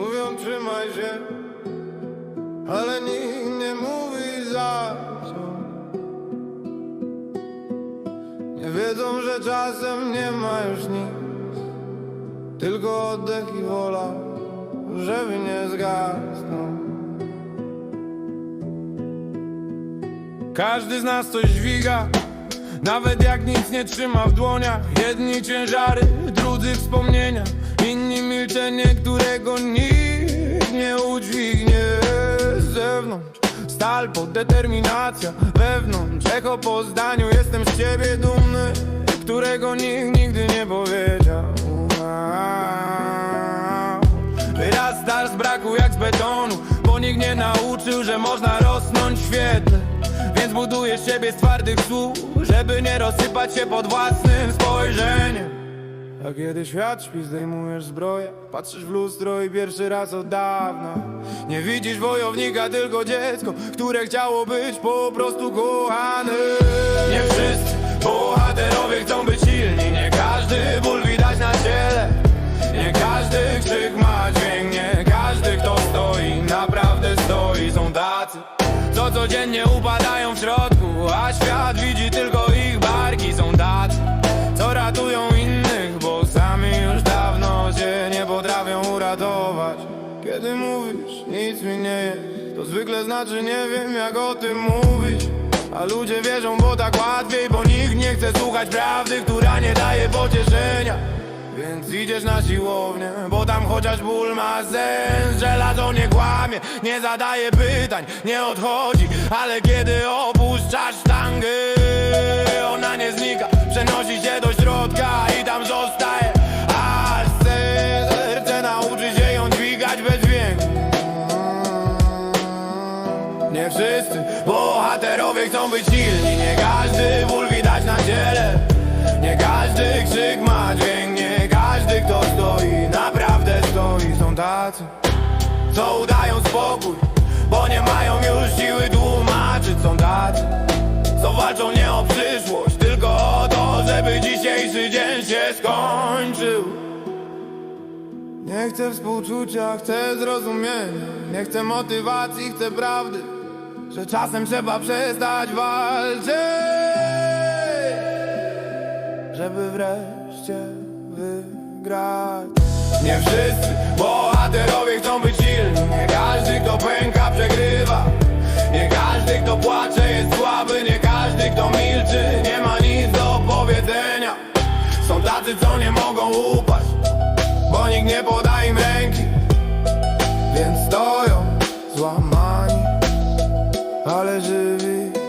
Mówią trzymaj się Ale nikt nie mówi za co. Nie wiedzą, że czasem nie ma już nic Tylko oddech i wola Żeby nie zgasnął Każdy z nas coś dźwiga Nawet jak nic nie trzyma w dłoniach. Jedni ciężary, drudzy wspomnienia Inni milczenie, którego nikt nie udźwignie Z zewnątrz Stal, determinacja wewnątrz. Echo po zdaniu, jestem z ciebie dumny Którego nikt nigdy nie powiedział. Wyrasta z braku jak z betonu Bo nikt nie nauczył, że można rosnąć świetle. Więc buduję siebie z twardych słów Żeby nie rozsypać się pod własnym spojrzeniem a kiedy świat śpi, zdejmujesz zbroję Patrzysz w lustro i pierwszy raz od dawna. Nie widzisz wojownika, tylko dziecko Które chciało być po prostu kochane. Nie wszyscy bohaterowie chcą być silni. Nie każdy ból widać na ciele. Nie każdy krzyk ma dźwięk. Nie każdy kto stoi, naprawdę stoi. Są tacy, co codziennie upadają w środku A świat widzi tylko ich barki. Są tacy, nic mi nie jest To zwykle znaczy nie wiem jak o tym mówić. A ludzie wierzą, bo tak łatwiej Bo nikt nie chce słuchać prawdy, która nie daje pocieszenia. Więc idziesz na siłownię, bo tam chociaż ból ma sens. Żelazo nie kłamie, nie zadaje pytań, nie odchodzi. Ale kiedy opuszczasz sztangę, ona nie znika. Przenosi się do środka nie wszyscy bohaterowie chcą być silni. Nie każdy ból widać na ciele Nie każdy krzyk ma dźwięk Nie każdy kto stoi, naprawdę stoi. Są tacy, co udają spokój Bo nie mają już siły tłumaczyć. Są tacy, co walczą nie o przyszłość Tylko o to, żeby dzisiejszy dzień się skończył. Nie chcę współczucia, chcę zrozumienia. Nie chcę motywacji, chcę prawdy Że czasem trzeba przestać walczyć Żeby wreszcie wygrać. Nie wszyscy bohaterowie chcą być silni Nie każdy kto pęka przegrywa. Nie każdy kto płacze jest słaby Nie każdy kto milczy. Nie ma nic do powiedzenia. Są tacy co nie mogą upaść bo nikt nie poda ale żywi